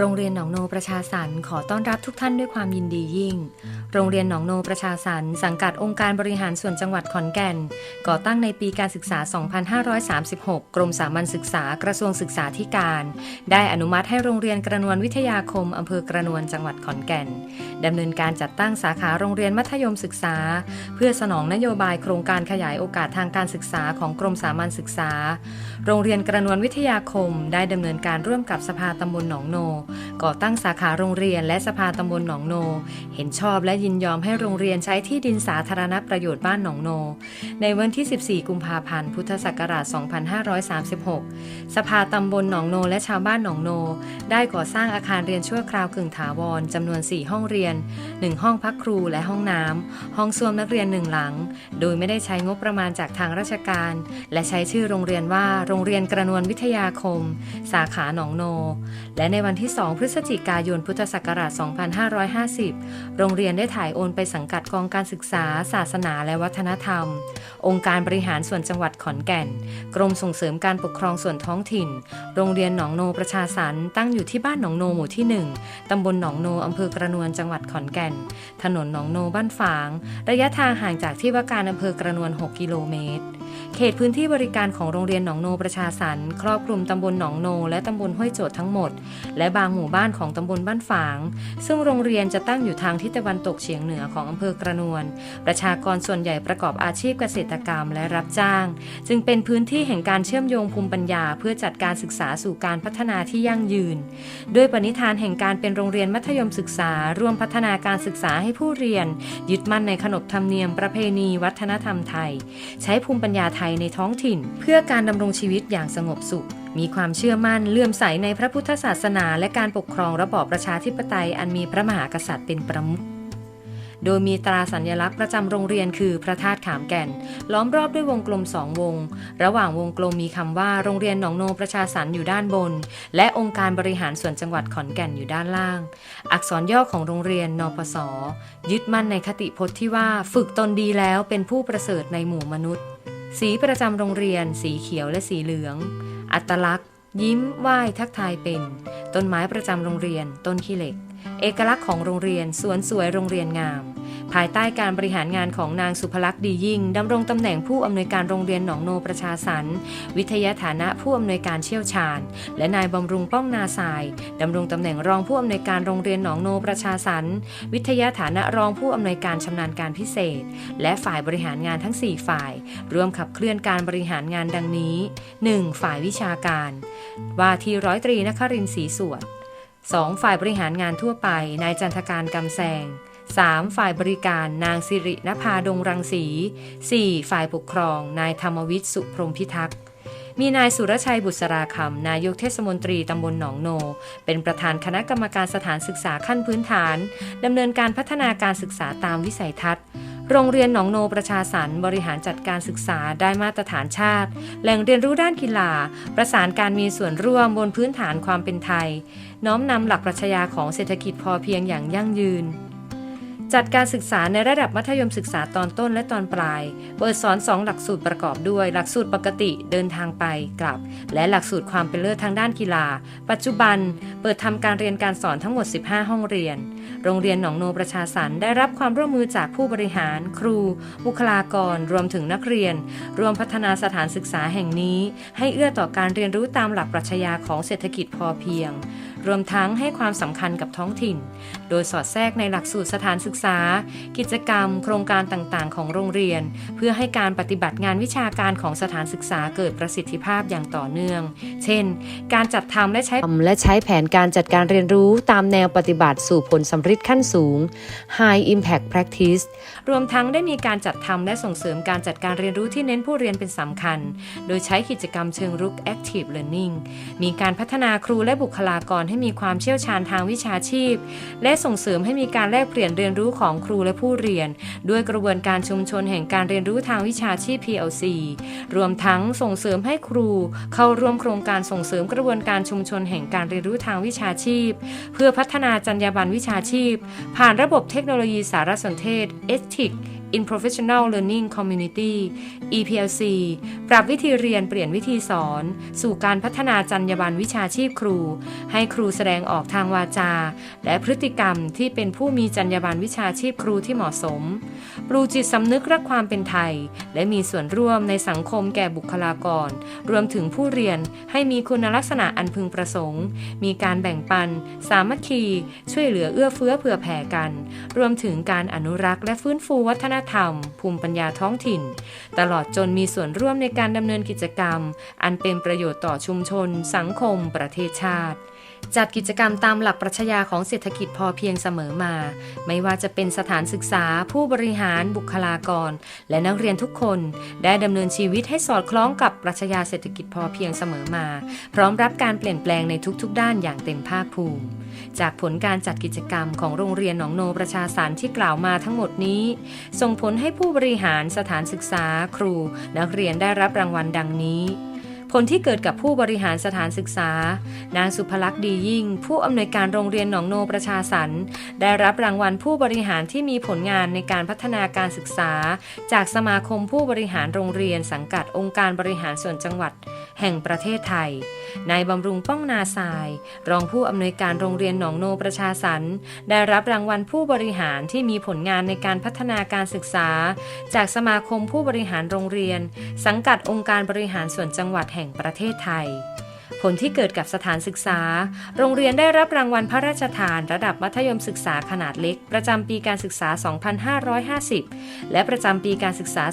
โรงเรียนหนองโนประชาสรรค์ขอต้อนรับทุกท่านด้วยความยินดียิ่งโรงเรียนหนองโนประชาสรรค์สังกัดองค์การบริหารส่วนจังหวัดขอนแก่น ก่อตั้งในปีการศึกษา 2536 กรมสามัญศึกษากระทรวงศึกษาธิการ ได้อนุมัติให้โรงเรียนกระนวนวิทยาคมอำเภอกระนวนจังหวัดขอนแก่นดำเนินการจัดตั้งสาขาโรงเรียนมัธยมศึกษา เพื่อสนองนโยบายโครงการขยายโอกาสทางการศึกษาของกรมสามัญศึกษา โรงเรียนกระนวนวิทยาคม ได้ดำเนินการร่วมกับสภาตำบลหนองโน ก่อตั้งสาขาโรงเรียนและสภาตำบลหนองโน เห็นชอบและยินยอมให้โรงเรียนใช้ที่ดินสาธารณประโยชน์บ้านหนองโน ในวันที่ 14 กุมภาพันธ์ พุทธศักราช 2536 สภาตำบลหนองโนและชาวบ้านหนองโน ได้ก่อสร้างอาคารเรียนชั่วคราวกึ่งถาวรจำนวน 4 ห้องเรียน 1 ห้องพักครูและห้องน้ำ ห้องส้วมนักเรียนหนึ่งหลัง โดยไม่ได้ใช้งบประมาณจากทางราชการ และใช้ชื่อโรงเรียนว่าโรงเรียนกระนวนวิทยาคม สาขาหนองโน และในวันที่ 2 พฤศจิกายน พุทธศักราช 2550 โรงเรียนได้ถ่ายโอนไปสังกัดกองการศึกษา ศาสนาและวัฒนธรรม องค์การบริหารส่วนจังหวัดขอนแก่น กรมส่งเสริมการปกครองส่วนท้องถิ่น โรงเรียนหนองโนประชาสรรค์ตั้งอยู่ที่บ้านหนองโนหมู่ที่ 1 ตำบลหนองโนอำเภอกระนวนจังหวัดขอนแก่น ถนนหนองโนบ้านฝาง ระยะทางห่างจากที่ว่าการอำเภอกระนวน 6 กิโลเมตร เขตพื้นที่บริการของโรงเรียนหนองโนประชาสรรค์ครอบคลุมตำบลหนองโน และตำบลห้วยโจทย์ทั้งหมด และบางหมู่บ้านของตำบลบ้านฝาง ซึ่งโรงเรียนจะตั้งอยู่ทางทิศตะวันตกเฉียงเหนือของอำเภอกระนวน ประชากรส่วนใหญ่ประกอบอาชีพเกษตรกรรมและรับจ้าง จึงเป็นพื้นที่แห่งการเชื่อมโยงภูมิปัญญา เพื่อจัดการศึกษาสู่การพัฒนาที่ยั่งยืน ด้วยปณิธานแห่งการเป็นโรงเรียนมัธยมศึกษา ร่วมพัฒนาการศึกษาให้ผู้เรียน ยึดมั่นในขนบธรรมเนียมประเพณี วัฒนธรรมไทย ใช้ภูมิปัญญาทยในท้องถิ่น เพื่อการดำรงชีวิตอย่างสงบสุข มีความเชื่อมั่นเลื่อมใสในพระพุทธศาสนา และการปกครองระบอบประชาธิปไตยอันมีพระมหากษัตริย์เป็นประมุขโดยมีตราสัญลักษณ์ประจำโรงเรียนคือพระธาตุขามแก่น ล้อมรอบด้วยวงกลมสองวง ระหว่างวงกลมมีคำว่าโรงเรียนหนองโนประชาสรรค์อยู่ด้านบน และองค์การบริหารส่วนจังหวัดขอนแก่นอยู่ด้านล่าง อักษรย่อของโรงเรียนนปสยึดมั่นในคติพจน์ที่ว่าฝึกตนดีแล้วเป็นผู้ประเสริฐในหมู่มนุษย์ สีประจำโรงเรียน สีเขียวและสีเหลือง อัตลักษณ์ ยิ้มไหว้ทักทายเป็น ต้นไม้ประจำโรงเรียน ต้นขี้เหล็ก เอกลักษณ์ของโรงเรียน สวนสวยโรงเรียนงาม ภายใต้การบริหารงานของนางสุภลักษณ์ดียิ่งดำรงตำแหน่งผู้อำนวยการโรงเรียนหนองโนประชาสรรวิทยาฐานะผู้อำนวยการเชี่ยวชาญ และนายบำรุงป้องนาสายดำรงตำแหน่งรองผู้อำนวยการโรงเรียนหนองโนประชาสรรวิทยาฐานะรองผู้อำนวยการชำนาญการพิเศษ และฝ่ายบริหารงานทั้ง 4 ฝ่ายร่วมขับเคลื่อนการบริหารงานดังนี้ 1. ฝ่ายวิชาการ ว่าที่ร้อยตรีนครินทร์ศรีสวด 2. ฝ่ายบริหารงานทั่วไปนายจันทการกำแซง 3. ฝ่ายบริการนางสิรินภาดงรังสี 4. ฝ่ายปกครอง นายธรรมวิทย์สุพรมพิทักษ์มีนายสุรชัยบุษราคำ นายกเทศมนตรีตำบลหนองโน เป็นประธานคณะกรรมการสถานศึกษาขั้นพื้นฐานดำเนินการพัฒนาการศึกษาตามวิสัยทัศน์ โรงเรียนหนองโนประชาสรรบริหารจัดการศึกษาได้มาตรฐานชาติ แหล่งเรียนรู้ด้านกีฬา ประสานการมีส่วนร่วมบนพื้นฐานความเป็นไทย น้อมนำหลักปรัชญาของเศรษฐกิจพอเพียงอย่างยั่งยืน จัดการศึกษาในระดับมัธยมศึกษาตอนต้นและตอนปลาย เปิดสอน 2 หลักสูตรประกอบด้วย หลักสูตรปกติเดินทางไปกลับ และหลักสูตรความเป็นเลิศทางด้านกีฬา ปัจจุบันเปิดทำการเรียนการสอนทั้งหมด 15 ห้องเรียน โรงเรียนหนองโนประชาสรรได้รับความร่วมมือจากผู้บริหาร ครู บุคลากร รวมถึงนักเรียน รวมพัฒนาสถานศึกษาแห่งนี้ ให้เอื้อต่อการเรียนรู้ตามหลักปรัชญาของเศรษฐกิจพอเพียง รวมทั้งให้ความสำคัญกับท้องถิ่น โดยสอดแทรกในหลักสูตรสถานศึกษา กิจกรรม โครงการต่างๆ ของโรงเรียน เพื่อให้การปฏิบัติงานวิชาการของสถานศึกษาเกิดประสิทธิภาพอย่างต่อเนื่อง เช่น การจัดทำและใช้และใช้แผนการจัดการเรียนรู้ตามแนวปฏิบัติสู่ผลสำฤทธิ์ขั้นสูง High Impact Practice รวมทั้งได้มีการจัดทำและส่งเสริมการจัดการเรียนรู้ที่เน้นผู้เรียนเป็นสำคัญ โดยใช้กิจกรรมเชิงรุก Active Learning มีการพัฒนาครูและบุคลากรให้มีความเชี่ยวชาญทางวิชาชีพ และส่งเสริมให้มีการแลกเปลี่ยนเรียนรู้ของครูและผู้เรียน ด้วยกระบวนการชุมชนแห่งการเรียนรู้ทางวิชาชีพ PLC รวมทั้งส่งเสริมให้ครู เข้าร่วมโครงการส่งเสริมกระบวนการชุมชนแห่งการเรียนรู้ทางวิชาชีพ เพื่อพัฒนาจรรยาบรรณวิชาชีพ ผ่านระบบเทคโนโลยีสารสนเทศ EdTech in Professional Learning Community EPLC ปรับวิธีเรียนเปลี่ยนวิธีสอน สู่การพัฒนาจรรยาบรรณวิชาชีพครู ให้ครูแสดงออกทางวาจา และพฤติกรรมที่เป็นผู้มีจรรยาบรรณวิชาชีพครูที่เหมาะสม ปลูกจิตสำนึกรักความเป็นไทย และมีส่วนร่วมในสังคมแก่บุคลากร รวมถึงผู้เรียนให้มีคุณลักษณะอันพึงประสงค์ มีการแบ่งปัน สามัคคี ช่วยเหลือเอื้อเฟื้อเผื่อแผ่กัน รวมถึงการอนุรักษ์และฟื้นฟูวัฒนธรรม ภูมิปัญญาท้องถิ่น ตลอดจนมีส่วนร่วมในการดำเนินกิจกรรม อันเป็นประโยชน์ต่อชุมชน สังคม ประเทศชาติ จัดกิจกรรมตามหลักปรัชญาของเศรษฐกิจพอเพียงเสมอมา ไม่ว่าจะเป็นสถานศึกษาผู้บริหารบุคลากร และนักเรียนทุกคน ได้ดำเนินชีวิตให้สอดคล้องกับปรัชญาเศรษฐกิจพอเพียงเสมอมา พร้อมรับการเปลี่ยนแปลงในทุกๆ ด้านอย่างเต็มภาคภูมิ จากผลการจัดกิจกรรมของโรงเรียนหนองโนประชาสรรที่กล่าวมาทั้งหมดนี้ ส่งผลให้ผู้บริหารสถานศึกษาครู นักเรียนได้รับรางวัลดังนี้ ผลที่เกิดกับผู้บริหารสถานศึกษา นางสุภลักษณ์ดียิ่ง ผู้อำนวยการโรงเรียนหนองโนประชาสรรค์ได้รับรางวัลผู้บริหารที่มีผลงานในการพัฒนาการศึกษา จากสมาคมผู้บริหารโรงเรียนสังกัดองค์การบริหารส่วนจังหวัด แห่งประเทศไทย นายบำรุงป้องนาทราย รองผู้อำนวยการโรงเรียนหนองโนประชาสรรค์ได้รับรางวัลผู้บริหารที่มีผลงานในการพัฒนาการศึกษา จากสมาคมผู้บริหารโรงเรียน สังกัดองค์การบริหารส่วนจังหวัดแห่งประเทศไทย ผลที่เกิดกับสถานศึกษา โรงเรียนได้รับรางวัลพระราชทาน ระดับมัธยมศึกษาขนาดเล็ก ประจำปีการศึกษา 2550 และประจำปีการศึกษา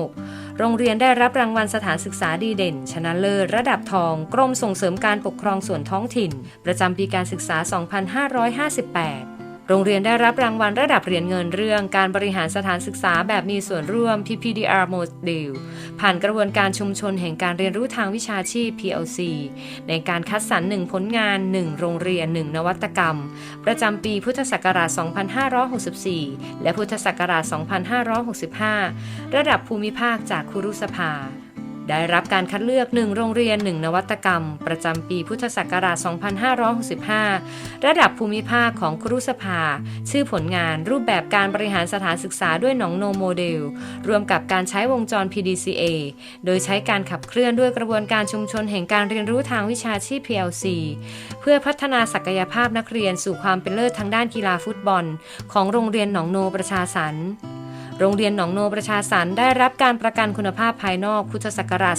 2556 โรงเรียนได้รับรางวัลสถานศึกษาดีเด่น ชนะเลิศระดับทอง กรมส่งเสริมการปกครองส่วนท้องถิ่น ประจำปีการศึกษา 2558 โรงเรียนได้รับรางวัลระดับเหรียญเงินเรื่องการบริหารสถานศึกษาแบบมีส่วนร่วม PPDR Model ผ่านกระบวนการชุมชนแห่งการเรียนรู้ทางวิชาชีพ PLC ในการคัดสรรหนึ่งผลงาน 1 โรงเรียน 1 นวัตกรรม ประจำปีพุทธศักราช 2564 และพุทธศักราช 2565 ระดับภูมิภาคจากคุรุสภา ได้รับการคัดเลือก 1 โรงเรียน 1 นวัตกรรม ประจำปีพุทธศักราช 2565 ระดับภูมิภาคของครุสภา ชื่อผลงานรูปแบบการบริหารสถานศึกษาด้วยหนองโนโมเดล รวมกับการใช้วงจร PDCA โดยใช้การขับเคลื่อนด้วยกระบวนการชุมชนแห่งการเรียนรู้ทางวิชาชีพ PLC เพื่อพัฒนาศักยภาพนักเรียนสู่ความเป็นเลิศทางด้านกีฬาฟุตบอล ของโรงเรียนหนองโนประชาสรรค์ โรงเรียนหนองโนประชาสรรค์ได้รับการประกันคุณภาพภายนอกพุทธศักราช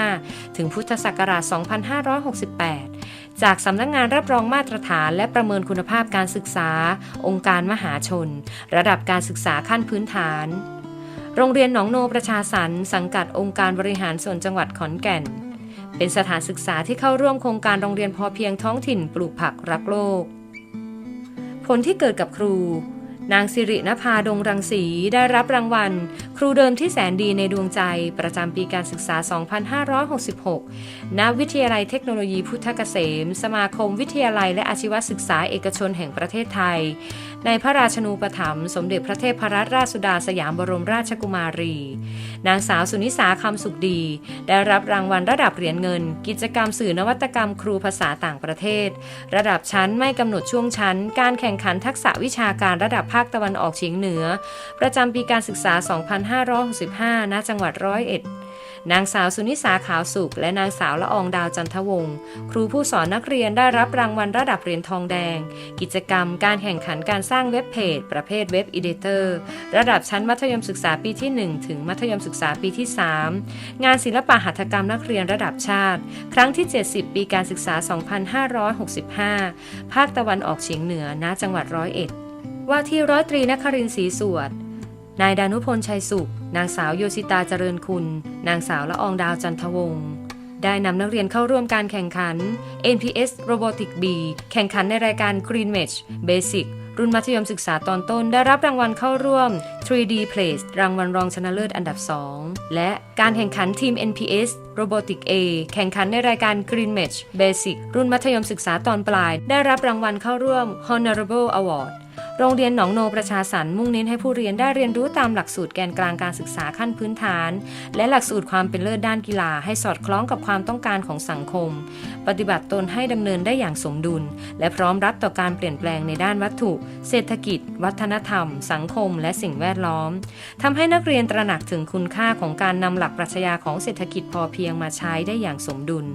2565 ถึงพุทธศักราช 2568 จากสำนักงงานรับรองมาตรฐานและประเมินคุณภาพการศึกษา องค์การมหาชน ระดับการศึกษาขั้นพื้นฐาน โรงเรียนหนองโนประชาสรรค์สังกัดองค์การบริหารส่วนจังหวัดขอนแก่น เป็นสถานศึกษาที่เข้าร่วมโครงการโรงเรียนพอเพียงท้องถิ่นปลูกผักรักโลก ผลที่เกิดกับครู นางสิรินภาดงรังสีได้รับรางวัล ครูเดิมที่แสนดีในดวงใจ ประจำปีการศึกษา 2566 ณ วิทยาลัยเทคโนโลยีพุทธเกษม สมาคมวิทยาลัยและอาชีวศึกษาเอกชนแห่งประเทศไทยในพระราชนูปถัมภ์สมเด็จพระเทพรัตนราชสุดาสยามบรมราชกุมารี นางสาวสุนิสาคำสุขดี ได้รับรางวัลระดับเหรียญเงิน กิจกรรมสื่อนวัตกรรมครูภาษาต่างประเทศ ระดับชั้นไม่กำหนดช่วงชั้น การแข่งขันทักษะวิชาการระดับภาคตะวันออกเฉียงเหนือ ประจำปีการศึกษา 2565 ณ จังหวัดร้อยเอ็ด นางสาวสุนิสาขาวสุข และนางสาวละอองดาวจันทวงศ์ครูผู้สอนนักเรียนได้รับรางวัลระดับเหรียญทองแดง กิจกรรมการแข่งขันการสร้างเว็บเพจ ประเภทเว็บอีเดเตอร์ระดับชั้นมัธยมศึกษาปีที่ 1 ถึงมัธยมศึกษาปีที่ 3 งานศิลปะหัตถกรรมนักเรียนระดับชาติ ครั้งที่ 70 ปีการศึกษา 2565 ภาคตะวันออกเฉียงเหนือณจังหวัดร้อยเอ็ดว่าที่ร้อยตรีนครินทร์ศรีสวด นายดานุพลชัยสุข นางสาวโยสิตาเจริญคุณ นางสาวละอองดาวจันทวงศ์ได้นำนักเรียนเข้าร่วมการแข่งขัน NPS Robotic B แข่งขันในรายการ Green Match Basic รุ่นมัธยมศึกษาตอนต้นได้รับรางวัลเข้าร่วม 3D Place รางวัลรองชนะเลิศอันดับ 2 และการแข่งขันทีม NPS Robotic A แข่งขันในรายการ Green Match Basic รุ่นมัธยมศึกษาตอนปลาย ได้รับรางวัลเข้าร่วม Honorable Award โรงเรียนหนองโนประชาสรรค์มุ่งเน้นให้ผู้เรียนได้เรียนรู้ตามหลักสูตรแกนกลางการศึกษาขั้นพื้นฐาน และหลักสูตรความเป็นเลิศด้านกีฬาให้สอดคล้องกับความต้องการของสังคมปฏิบัติตนให้ดำเนินได้อย่างสมดุล และพร้อมรับต่อการเปลี่ยนแปลงในด้านวัตถุ เศรษฐกิจ วัฒนธรรม สังคม และสิ่งแวดล้อมทำให้นักเรียนตระหนักถึงคุณค่าของการนำหลักปรัชญาของเศรษฐกิจพอเพียงมาใช้ได้อย่างสมดุล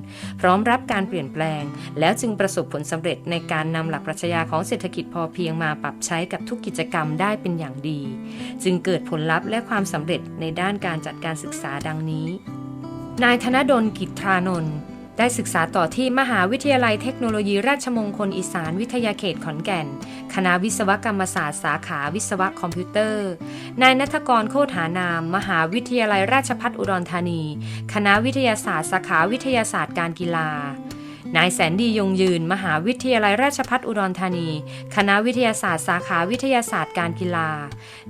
พร้อมรับการเปลี่ยนแปลง แล้วจึงประสบผลสำเร็จในการนำหลักปรัชญาของเศรษฐกิจพอเพียงมาปรับใช้กับทุกกิจกรรมได้เป็นอย่างดี จึงเกิดผลลัพธ์และความสำเร็จในด้านการจัดการศึกษาดังนี้ นายธนดลกิจทรานนท์ ได้ศึกษาต่อที่มหาวิทยาลัยเทคโนโลยีราชมงคลอีสานวิทยาเขตขอนแก่น คณะวิศวกรรมศาสตร์สาขาวิศวะคอมพิวเตอร์ นายนัทกรโคตหานาม มหาวิทยาลัยราชพัฒอุดรธานี คณะวิทยาศาสตร์สาขาวิทยาศาสตร์การกีฬา นายแสนดียงยืน มหาวิทยาลัยราชภัฏอุดรธานี คณะวิทยาศาสตร์สาขาวิทยาศาสตร์การกีฬา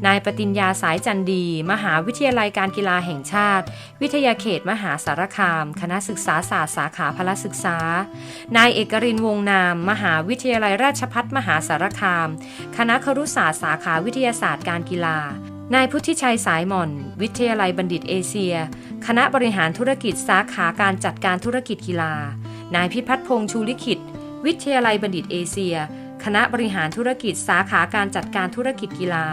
นายปติญญาสายจันดี มหาวิทยาลัยการกีฬาแห่งชาติ วิทยาเขตมหาสารคาม คณะศึกษาศาสตร์สาขาพละศึกษา นายเอกรินวงศ์นาม มหาวิทยาลัยราชภัฏมหาสารคาม คณะครุศาสตร์สาขาวิทยาศาสตร์การกีฬา นายพุทธิชัยสายหม่อน วิทยาลัยบัณฑิตเอเชีย คณะบริหารธุรกิจสาขาการจัดการธุรกิจกีฬา นายพิพัฒน์พงษ์ชูลิขิต วิทยาลัยบัณฑิตเอเชีย คณะบริหารธุรกิจสาขาการจัดการธุรกิจกีฬา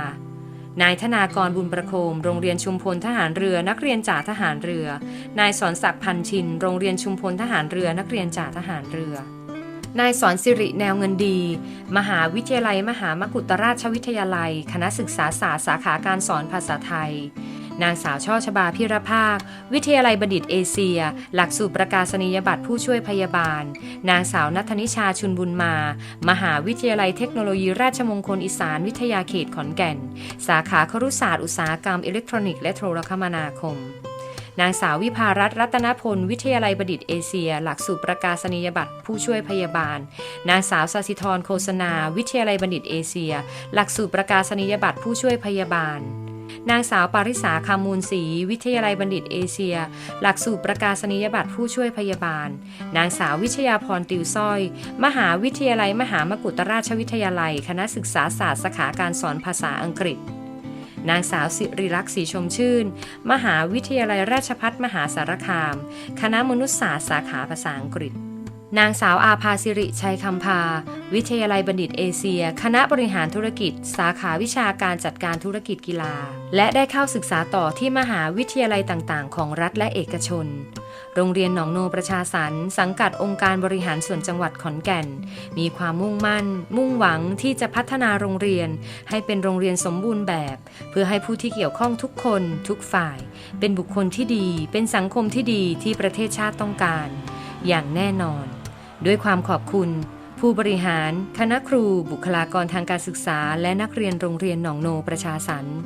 นายธนากรบุญประโคม โรงเรียนชุมพลทหารเรือ นักเรียนจ่าทหารเรือ นายสอนศักดิ์พันชิน โรงเรียนชุมพลทหารเรือ นักเรียนจ่าทหารเรือนายสอนสิริแนวเงินดี มหาวิทยาลัย มหามกุฏราชวิทยาลัย คณะศึกษาศาสตร์สาขาการสอนภาษาไทย นางสาวช่อชบาพิรภาค วิทยาลัยบัณฑิตเอเชีย หลักสูตรประกาศนียบัตรผู้ช่วยพยาบาล นางสาวนัทนิชาชุนบุญมา มหาวิทยาลัยเทคโนโลยีราชมงคลอีสานวิทยาเขตขอนแก่น สาขาครุศาสตร์อุตสาหกรรมอิเล็กทรอนิกส์และโทรคมนาคมนางสาววิภารัตน์รัตนพล วิทยาลัยบัณฑิตเอเชีย หลักสูตรประกาศนียบัตรผู้ช่วยพยาบาล นางสาวสสิธรโฆษณา วิทยาลัยบัณฑิตเอเชีย หลักสูตรประกาศนียบัตรผู้ช่วยพยาบาล นางสาวปาริสาคามูลศรีวิทยาลัยบัณฑิตเอเชีย หลักสูตรประกาศนียบัตรผู้ช่วยพยาบาล นางสาววิชยาพรติวส้อย มหาวิทยาลัยมหามกุฏราชวิทยาลัย คณะศึกษาศาสตร์สาขาการสอนภาษาอังกฤษนางสาวสิริลักษ์ศรีชมชื่น มหาวิทยาลัยราชภัฏมหาสารคาม คณะมนุษยศาสตร์สาขาภาษาอังกฤษ นางสาวอาภาสิริชัยคำพา วิทยาลัยบัณฑิตเอเชีย คณะบริหารธุรกิจ สาขาวิชาการจัดการธุรกิจกีฬา และได้เข้าศึกษาต่อที่มหาวิทยาลัยต่างๆ ของรัฐและเอกชน โรงเรียนหนองโนประชาสรรค์สังกัดองค์การบริหารส่วนจังหวัดขอนแก่น มีความมุ่งมั่น มุ่งหวังที่จะพัฒนาโรงเรียน ให้เป็นโรงเรียนสมบูรณ์แบบ เพื่อให้ผู้ที่เกี่ยวข้องทุกคน ทุกฝ่าย เป็นบุคคลที่ดี เป็นสังคมที่ดีที่ประเทศชาติต้องการ อย่างแน่นอน ด้วยความขอบคุณ ผู้บริหาร คณะครู บุคลากรทางการศึกษา และนักเรียนโรงเรียนหนองโนประชาสรรค์